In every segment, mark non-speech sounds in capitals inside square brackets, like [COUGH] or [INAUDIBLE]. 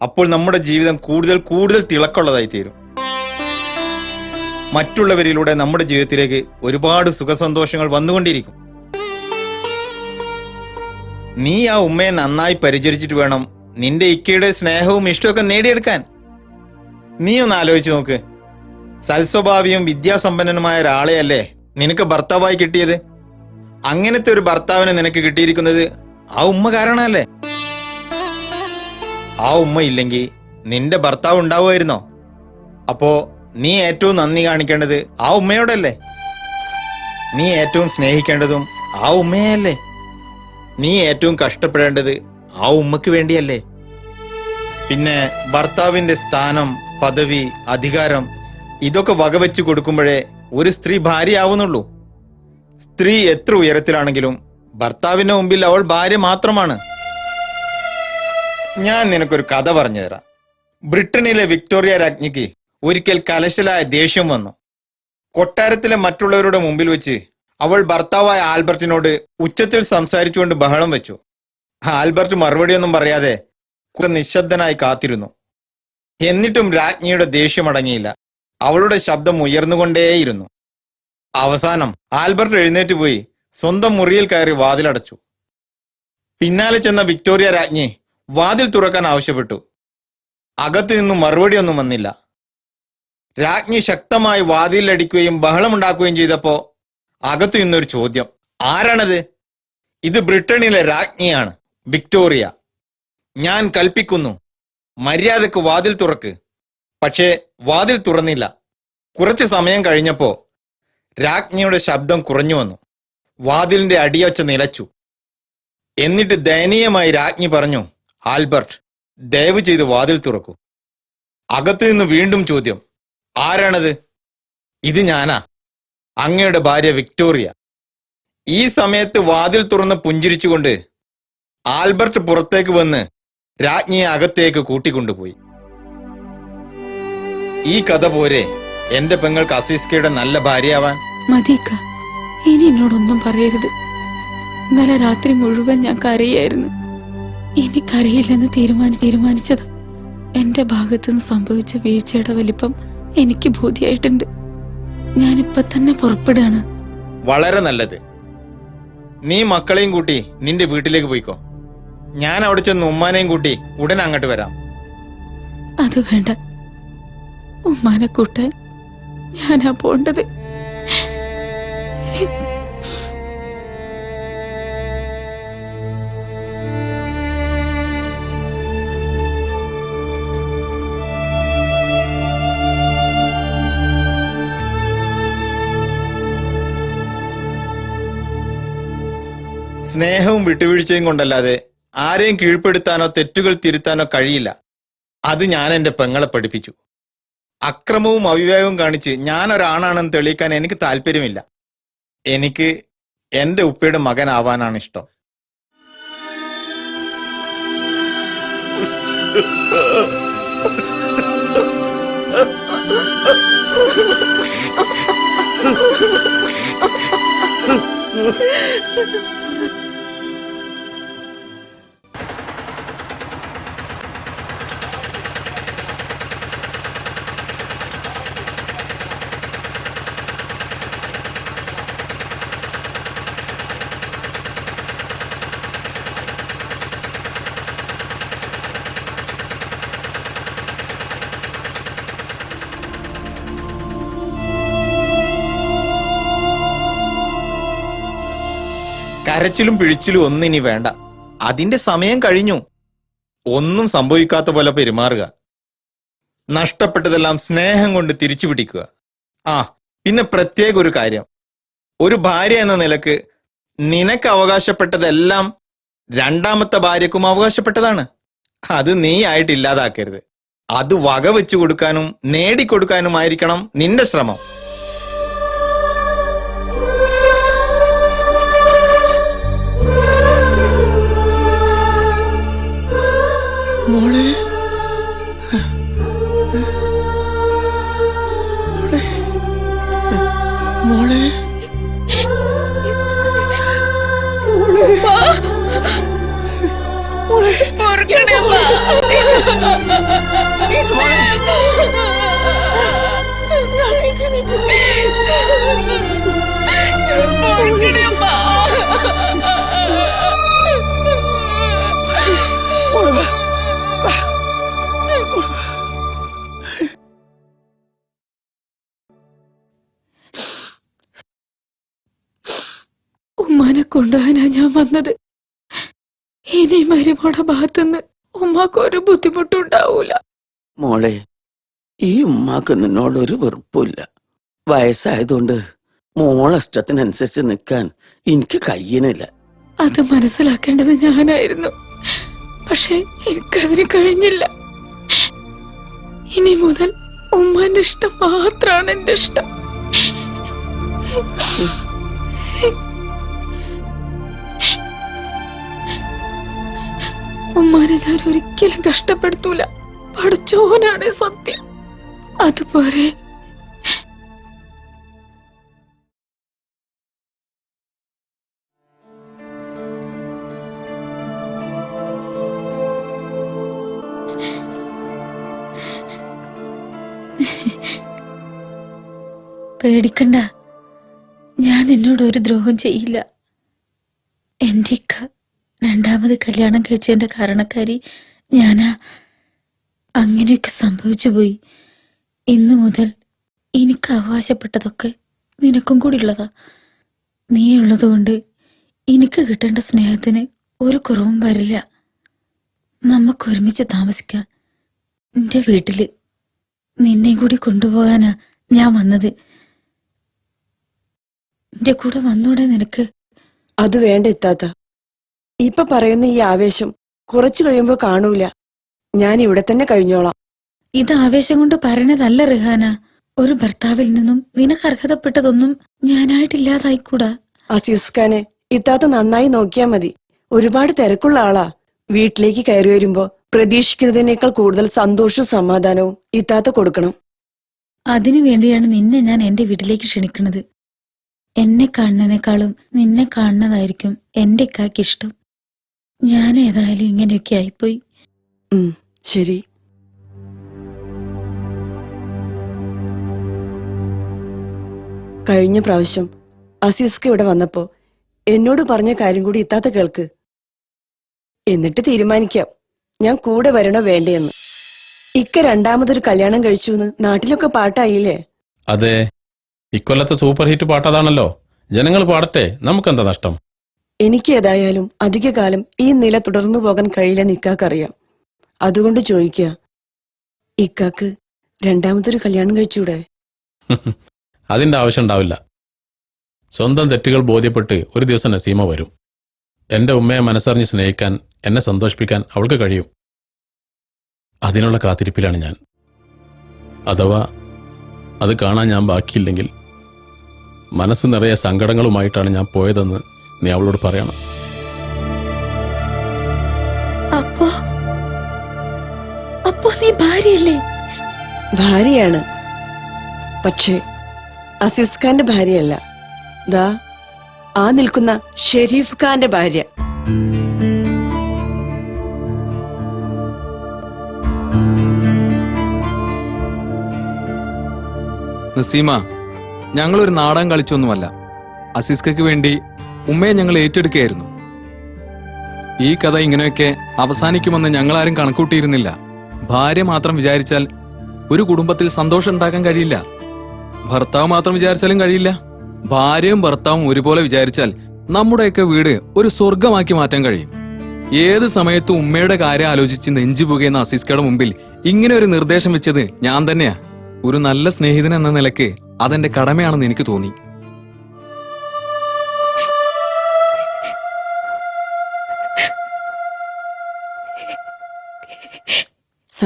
അപ്പോൾ നമ്മുടെ ജീവിതം കൂടുതൽ കൂടുതൽ തിളക്കമുള്ളതായി തീരും മറ്റുള്ളവരിലൂടെ നമ്മുടെ ജീവിതത്തിലേക്ക് ഒരുപാട് സുഖസന്തോഷങ്ങൾ വന്നുകൊണ്ടിരിക്കും. നീ ആ ഉമ്മയെ നന്നായി പരിചരിച്ചിട്ട് വേണം നിന്റെ ഇക്കയുടെ സ്നേഹവും ഇഷ്ടമൊക്കെ നേടിയെടുക്കാൻ. നീ ഒന്ന് ആലോചിച്ച് നോക്ക്. സൽസ്വഭാവിയും വിദ്യാസമ്പന്നനുമായ ഒരാളെയല്ലേ നിനക്ക് ഭർത്താവായി കിട്ടിയത്? അങ്ങനത്തെ ഒരു ഭർത്താവിനെ നിനക്ക് കിട്ടിയിരിക്കുന്നത് ആ ഉമ്മ കാരണമല്ലേ? ആ ഉമ്മ ഇല്ലെങ്കിൽ നിന്റെ ഭർത്താവ് ഉണ്ടാവുമായിരുന്നോ? അപ്പോ നീ ഏറ്റവും നന്ദി കാണിക്കേണ്ടത് ആ ഉമ്മയോടല്ലേ? നീ ഏറ്റവും സ്നേഹിക്കേണ്ടതും ആ ഉമ്മയല്ലേ? നീ ഏറ്റവും കഷ്ടപ്പെടേണ്ടത് ആ ഉമ്മക്ക് വേണ്ടിയല്ലേ? പിന്നെ ഭർത്താവിന്റെ സ്ഥാനം പദവി അധികാരം ഇതൊക്കെ വകവെച്ച് കൊടുക്കുമ്പോഴേ ഒരു സ്ത്രീ ഭാര്യയാവുന്നുള്ളൂ. സ്ത്രീ എത്ര ഉയരത്തിലാണെങ്കിലും ഭർത്താവിന്റെ മുമ്പിൽ അവൾ ഭാര്യ മാത്രമാണ്. ഞാൻ നിനക്കൊരു കഥ പറഞ്ഞുതരാം ബ്രിട്ടനിലെ വിക്ടോറിയ രാജ്ഞിക്ക് ഒരിക്കൽ കലശലായ ദേഷ്യം വന്നു. കൊട്ടാരത്തിലെ മറ്റുള്ളവരുടെ മുമ്പിൽ വെച്ച് അവൾ ഭർത്താവായ ആൽബർട്ടിനോട് ഉച്ചത്തിൽ സംസാരിച്ചുകൊണ്ട് ബഹളം വെച്ചു. ആൽബർട്ട് മറുപടിയൊന്നും പറയാതെ കുറെ നിശബ്ദനായി കാത്തിരുന്നു. എന്നിട്ടും രാജ്ഞിയുടെ ദേഷ്യം അടങ്ങിയില്ല. അവളുടെ ശബ്ദം ഉയർന്നുകൊണ്ടേയിരുന്നു. അവസാനം ആൽബർട്ട് എഴുന്നേറ്റ് പോയി സ്വന്തം മുറിയിൽ കയറി വാതിലടച്ചു. പിന്നാലെ ചെന്ന വിക്ടോറിയ രാജ്ഞി വാതിൽ തുറക്കാൻ ആവശ്യപ്പെട്ടു. അകത്തു നിന്നും മറുപടിയൊന്നും വന്നില്ല. രാജ്ഞി ശക്തമായി വാതിലടിക്കുകയും ബഹളമുണ്ടാക്കുകയും ചെയ്തപ്പോ അകത്തു നിന്നൊരു ചോദ്യം. ആരാണത്? ഇത് ബ്രിട്ടനിലെ രാജ്ഞിയാണ് വിക്ടോറിയ. ഞാൻ കൽപ്പിക്കുന്നു മര്യാദയ്ക്ക് വാതിൽ തുറക്ക്. പക്ഷേ വാതിൽ തുറന്നില്ല. കുറച്ച് സമയം കഴിഞ്ഞപ്പോ രാജ്ഞിയുടെ ശബ്ദം കുറഞ്ഞു വന്നു. വാതിലിന്റെ അടിയൊച്ച നിലച്ചു. എന്നിട്ട് ദയനീയമായി രാജ്ഞി പറഞ്ഞു ആൽബർട്ട് ദയവ് ചെയ്ത് വാതിൽ തുറക്കൂ. അകത്തു നിന്ന് വീണ്ടും ചോദ്യം ആരാണത്? ഇത് ഞാനാ. അങ്ങയുടെ ഭാര്യ വിക്ടോറിയ. ഈ സമയത്ത് വാതിൽ തുറന്ന് പുഞ്ചിരിച്ചുകൊണ്ട് ആൽബർട്ട് പുറത്തേക്ക് വന്ന് രാജ്ഞിയെ അകത്തേക്ക് കൂട്ടിക്കൊണ്ടുപോയി. ഈ കഥ പോരെ എന്റെ പെങ്ങൾക്ക് അസീസ്കയുടെ നല്ല ഭാര്യയാവാൻ? മതിക്ക ഇനി എന്നോടൊന്നും പറയരുത്. ഇന്നലെ രാത്രി മുഴുവൻ ഞാൻ കരയായിരുന്നു. ഇനി കരയില്ലെന്ന് തീരുമാനി തീരുമാനിച്ചത്. എന്റെ ഭാഗത്തുനിന്ന് സംഭവിച്ച വീഴ്ചയുടെ വലിപ്പം എനിക്ക് ബോധ്യായിട്ടുണ്ട്. ഞാനിപ്പ തന്നെ പുറപ്പെടുകയാണ്. വളരെ നല്ലത്. നീ മക്കളെയും കൂട്ടി നിന്റെ വീട്ടിലേക്ക് പോയിക്കോ. ഞാൻ അവിടെ ചെന്ന് ഉമ്മാനെയും കൂട്ടി ഉടൻ അങ്ങോട്ട് വരാം. അത് വേണ്ട. ഉമ്മാനെ കൂട്ടാൻ ഞാനാ പോണ്ടത്. സ്നേഹവും വിട്ടുവീഴ്ചയും കൊണ്ടല്ലാതെ ആരെയും കീഴ്പ്പെടുത്താനോ തെറ്റുകൾ തിരുത്താനോ കഴിയില്ല. അത് ഞാൻ എന്റെ പെങ്ങളെ പഠിപ്പിച്ചു. അക്രമവും അവിവേകവും കാണിച്ച് ഞാൻ ഒരാണാണെന്ന് തെളിയിക്കാൻ എനിക്ക് താല്പര്യമില്ല. എനിക്ക് എന്റെ ഉപ്പയുടെ മകനാവാനാണ് ഇഷ്ടം. [LAUGHS] കരച്ചിലും പിഴിച്ചിലും ഇനി വേണ്ട. അതിന്റെ സമയം കഴിഞ്ഞു. ഒന്നും സംഭവിക്കാത്ത പോലെ പെരുമാറുക. നഷ്ടപ്പെട്ടതെല്ലാം സ്നേഹം കൊണ്ട് തിരിച്ചു പിടിക്കുക. ആ പിന്നെ പ്രത്യേക ഒരു കാര്യം. ഒരു ഭാര്യ എന്ന നിലയ്ക്ക് നിനക്ക് അവകാശപ്പെട്ടതെല്ലാം രണ്ടാമത്തെ ഭാര്യക്കും അവകാശപ്പെട്ടതാണ്. അത് നീ ആയിട്ട് ഇല്ലാതാക്കരുത്. അത് വക വെച്ചു കൊടുക്കാനും നേടിക്കൊടുക്കാനുമായിരിക്കണം നിന്റെ ശ്രമം. മോളെ. മോളെ. മോളെ. മോളെ. മോളെ. കൊണ്ടുപോകാനാ ഞാൻ വന്നത്. ഇനി മരുമോടെ ഭാഗത്തുനിന്ന് ഉമ്മാക്ക് ഒരു ബുദ്ധിമുട്ടും ഉണ്ടാവൂല മോളെ ഈ ഉമ്മാക്ക് നിന്നോടൊരു വെറുപ്പില്ല വയസ്സായതുകൊണ്ട് മോളഷ്ടത്തിനനുസരിച്ച് നിൽക്കാൻ എനിക്ക് കഴിയണില്ല അത് മനസ്സിലാക്കേണ്ടത് ഞാനായിരുന്നു. പക്ഷെ എനിക്കതിന് കഴിഞ്ഞില്ല. ഇനി മുതൽ ഉമ്മാന്റെ ഇഷ്ടം മാത്രമാണ് എന്റെ ഇഷ്ടം. ഉമ്മാനെ ഞാൻ ഒരിക്കലും കഷ്ടപ്പെടുത്തൂല. പഠിച്ചോനാണ് സത്യം. അതുപോലെ പേടിക്കണ്ട. ഞാൻ നിന്നോട് ഒരു ദ്രോഹം ചെയ്യില്ല. എന്റെ ഇക്ക രണ്ടാമത് കല്യാണം കഴിച്ചതിന്റെ കാരണക്കാരി ഞാനാ. അങ്ങനെയൊക്കെ സംഭവിച്ചു പോയി. ഇന്നു മുതൽ എനിക്ക് അവകാശപ്പെട്ടതൊക്കെ നിനക്കും കൂടി ഉള്ളതാ. നീ ഉള്ളതുകൊണ്ട് എനിക്ക് കിട്ടേണ്ട സ്നേഹത്തിന് ഒരു കുറവും വരില്ല. നമുക്ക് ഒരുമിച്ച് താമസിക്കാം. എന്റെ വീട്ടിൽ നിന്നെ കൂടി കൊണ്ടുപോകാനാ ഞാൻ വന്നത്. എന്റെ കൂടെ വന്നൂടെ നിനക്ക്? അത് വേണ്ട എത്താത്ത ഇപ്പൊ പറയുന്ന ഈ ആവേശം കുറച്ചു കഴിയുമ്പോ കാണൂല. ഞാൻ ഇവിടെ തന്നെ കഴിഞ്ഞോളാം. ഇത് ആവേശം കൊണ്ട് പറയണതല്ല റിഹാന. ഒരു ഭർത്താവിൽ നിന്നും നിനക്ക് അർഹതപ്പെട്ടതൊന്നും ഞാനായിട്ടില്ലാതായിക്കൂടാ. അസീസ് ഖാനെ ഇത്താത്ത നന്നായി നോക്കിയാ മതി. ഒരുപാട് തിരക്കുള്ള ആളാ. വീട്ടിലേക്ക് കയറി വരുമ്പോ പ്രതീക്ഷിക്കുന്നതിനേക്കാൾ കൂടുതൽ സന്തോഷവും സമാധാനവും ഇത്താത്ത കൊടുക്കണം. അതിനു വേണ്ടിയാണ് നിന്നെ ഞാൻ എന്റെ വീട്ടിലേക്ക് ക്ഷണിക്കുന്നത്. എന്നെ കാണുന്നതിനേക്കാളും നിന്നെ കാണുന്നതായിരിക്കും എന്റെ ഇക്കാക്ക് ഇഷ്ടം ഞാൻ ഏതായാലും ഇങ്ങനെയൊക്കെ ആയിപ്പോയി. ഉം ശരി. കഴിഞ്ഞ പ്രാവശ്യം അസീസ്ക്ക് ഇവിടെ വന്നപ്പോ എന്നോട് പറഞ്ഞ കാര്യം കൂടി ഇത്താത്ത കേൾക്ക്. എന്നിട്ട് തീരുമാനിക്കാം. ഞാൻ കൂടെ വരണോ വേണ്ടയെന്ന് ഇക്ക രണ്ടാമതൊരു കല്യാണം കഴിച്ചു എന്ന് നാട്ടിലൊക്കെ പാട്ടായില്ലേ? അതെ. ഇക്കൊല്ലത്തെ സൂപ്പർ ഹിറ്റ് പാട്ടതാണല്ലോ ജനങ്ങൾ പാടട്ടെ. നമുക്കെന്താ നഷ്ടം? എനിക്ക് ഏതായാലും അധികകാലം ഈ നില തുടർന്നു പോകാൻ കഴിയില്ലെന്ന് ഇക്കാക്കറിയാം. അതുകൊണ്ട് ചോദിക്കുക ഇക്കാക്ക് രണ്ടാമതൊരു കല്യാണം കഴിച്ചൂടെ? [LAUGHS] അതിന്റെ ആവശ്യം ഉണ്ടാവില്ല. സ്വന്തം തെറ്റുകൾ ബോധ്യപ്പെട്ട് ഒരു ദിവസം നസീമ വരും. എന്റെ ഉമ്മയെ മനസ്സറിഞ്ഞ് സ്നേഹിക്കാൻ എന്നെ സന്തോഷിപ്പിക്കാൻ അവൾക്ക് കഴിയും. അതിനുള്ള കാത്തിരിപ്പിലാണ് ഞാൻ. അഥവാ അത് കാണാൻ ഞാൻ ബാക്കിയില്ലെങ്കിൽ മനസ്സ് നിറയെ സങ്കടങ്ങളുമായിട്ടാണ് ഞാൻ പോയതെന്ന് നീ അവളോട് പറയണം. അപ്പോ? അപ്പോ നീ ഭാര്യയല്ലേ? ഭാര്യയാണ്. പക്ഷേ അസീസ് ഖാന്റെ ഭാര്യയല്ല. ദാ ആ നിൽക്കുന്ന ഷെരീഫ് ഖാന്റെ ഭാര്യ. നസീമ ഞങ്ങളൊരു നാടകം കളിച്ചൊന്നുമല്ല. അസിസ്കയ്ക്ക് വേണ്ടി ഉമ്മയെ ഞങ്ങൾ ഏറ്റെടുക്കുകയായിരുന്നു. ഈ കഥ ഇങ്ങനെയൊക്കെ അവസാനിക്കുമെന്ന് ഞങ്ങളാരും കണക്കൂട്ടിയിരുന്നില്ല. ഭാര്യ മാത്രം വിചാരിച്ചാൽ ഒരു കുടുംബത്തിൽ സന്തോഷം ഉണ്ടാക്കാൻ കഴിയില്ല. ഭർത്താവ് മാത്രം വിചാരിച്ചാലും കഴിയില്ല. ഭാര്യയും ഭർത്താവും ഒരുപോലെ വിചാരിച്ചാൽ നമ്മുടെയൊക്കെ വീട് ഒരു സ്വർഗമാക്കി മാറ്റാൻ കഴിയും. ഏത് സമയത്തും ഉമ്മയുടെ കാര്യം ആലോചിച്ച് നെഞ്ചു പുകയുന്ന അസീസ്കയുടെ മുമ്പിൽ ഇങ്ങനെ ഒരു നിർദ്ദേശം വെച്ചത് ഞാൻ തന്നെയാ. ഒരു നല്ല സ്നേഹിതൻ എന്ന നിലയ്ക്ക് അതെന്റെ കടമയാണെന്ന് എനിക്ക് തോന്നി.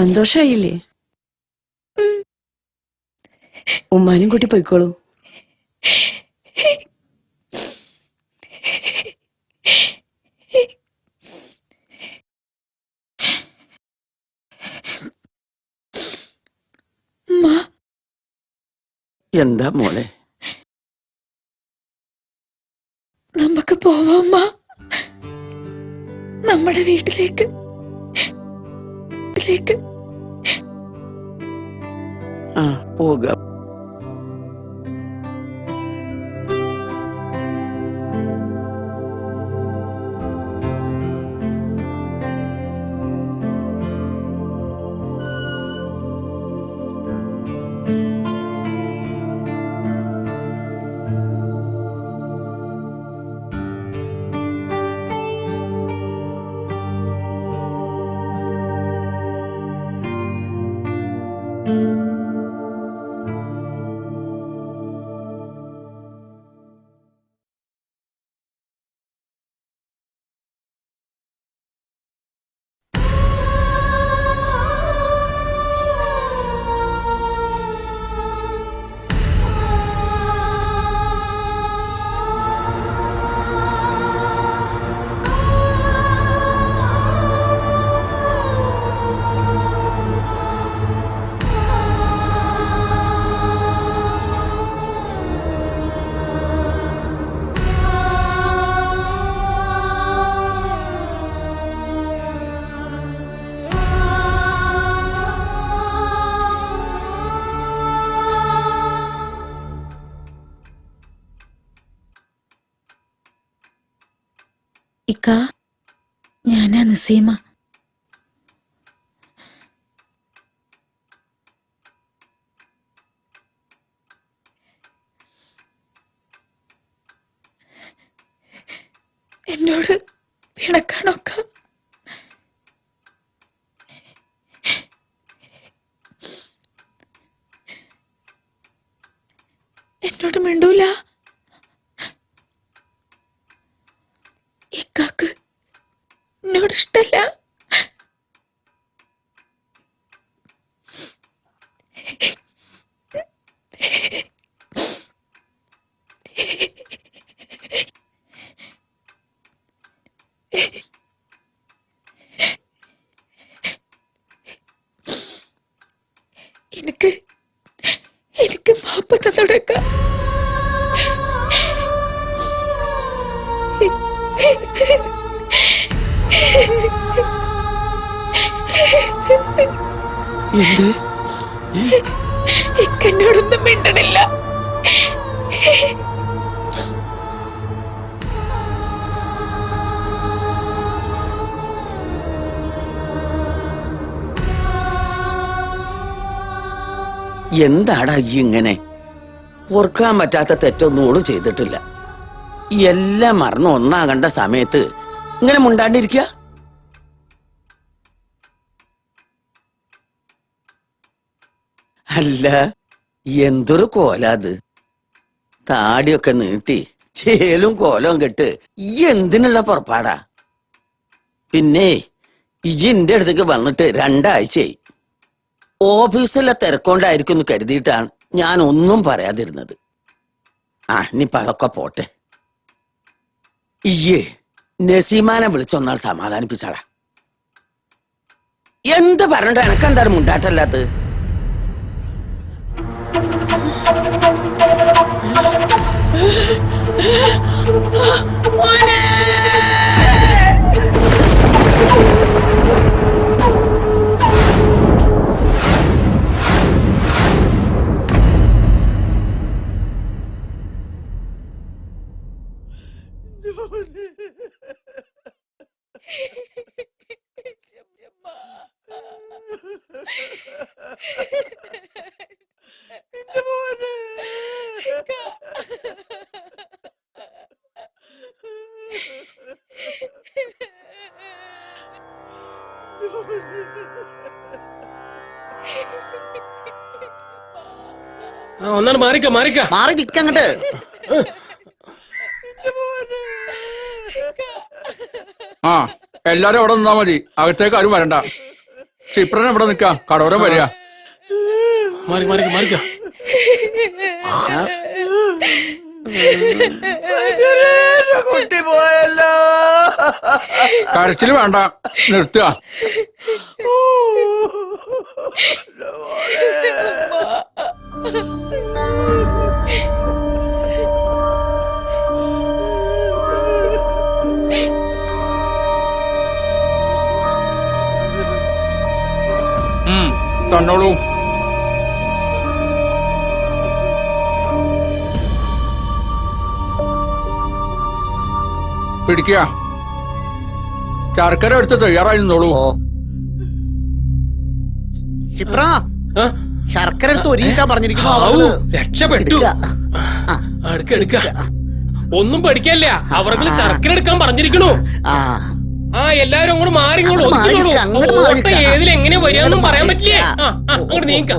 സന്തോഷായില്ലേ? ഉമ്മാനും കൂട്ടി പോയിക്കോളൂ. എന്താ മോളെ? നമുക്ക് പോവാമ്മ നമ്മുടെ വീട്ടിലേക്ക് വീട്ടിലേക്ക് ആ പോകാം ഇക്ക ഞാനാ നസീമ. എന്നോട് പിണക്കാണൊക്കെ എന്നോട് മിണ്ടൂല. ഇഷ്ടല്ല എന്ത്? ഇക്കെന്നോടൊന്നും മിണ്ടണില്ല. എന്താടാ ഇങ്ങനെ? ഓർക്കാൻ പറ്റാത്ത തെറ്റൊന്നും ഓൾ ചെയ്തിട്ടില്ല. എല്ലാം മറന്ന് ഒന്നാകണ്ട സമയത്ത് ഇങ്ങനെ മുണ്ടാണ്ടിരിക്കുക അല്ല എന്തൊരു കോലാത് താടിയൊക്കെ നീട്ടി ചേലും കോലവും കെട്ട് ഈ എന്തിനുള്ള പുറപ്പാടാ? പിന്നെ ഇജി എന്റെ അടുത്തേക്ക് വന്നിട്ട് രണ്ടാഴ്ചയായി. ഓഫീസിലെ തിരക്കൊണ്ടായിരിക്കും എന്ന് കരുതിയിട്ടാണ് ഞാൻ ഒന്നും പറയാതിരുന്നത്. ആ ഇനിയിപ്പൊ അതൊക്കെ പോട്ടെ. ഇയ്യേ നസീമാനെ വിളിച്ചൊന്നാൾ സമാധാനിപ്പിച്ചാളാ. എന്ത് പറഞ്ഞിട്ട്? എനക്കെന്താണ് മുണ്ടാട്ടല്ലാത്തത്? ആ [LAUGHS] ഒന്നാണ് മാറിക്ക മാറിക്ക മാറി നിക്കങ്ങട്ട് ആ എല്ലാരും അവിടെ നിന്നാ മതി അകത്തേക്ക് ആരും വരണ്ട ക്ഷിപ്രൻ ഇവിടെ നിൽക്കാം കടോരം വരിക മാറി മാറിക്ക മാറിക്ക കുട്ടി പോയല്ലോ കരച്ചിൽ വേണ്ട നിർത്തുക തന്നോളൂ. പിടിക്കുക. ശർക്കര എടുത്ത് തയ്യാറായി നിന്നോളൂ. ആ, ശർക്കര എടുത്ത് ഒരുക്കാൻ പറഞ്ഞിരിക്കുന്നു രക്ഷപ്പെട്ടു. എടുക്ക. ഒന്നും പഠിക്കല്ല. അവർക്ക് ശർക്കര എടുക്കാൻ പറഞ്ഞിരിക്കണു. ആ. എല്ലാരും അങ്ങോട്ട് മാറിങ്ങോളൂ ഏതിലെങ്ങനെ വരികയെന്നും പറയാൻ പറ്റില്ല. അങ്ങോട്ട് നീക്ക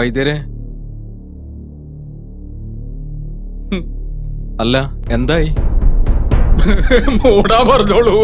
വൈദ്യരെ? അല്ല എന്തായി? മൂടാ പറഞ്ഞോളൂ.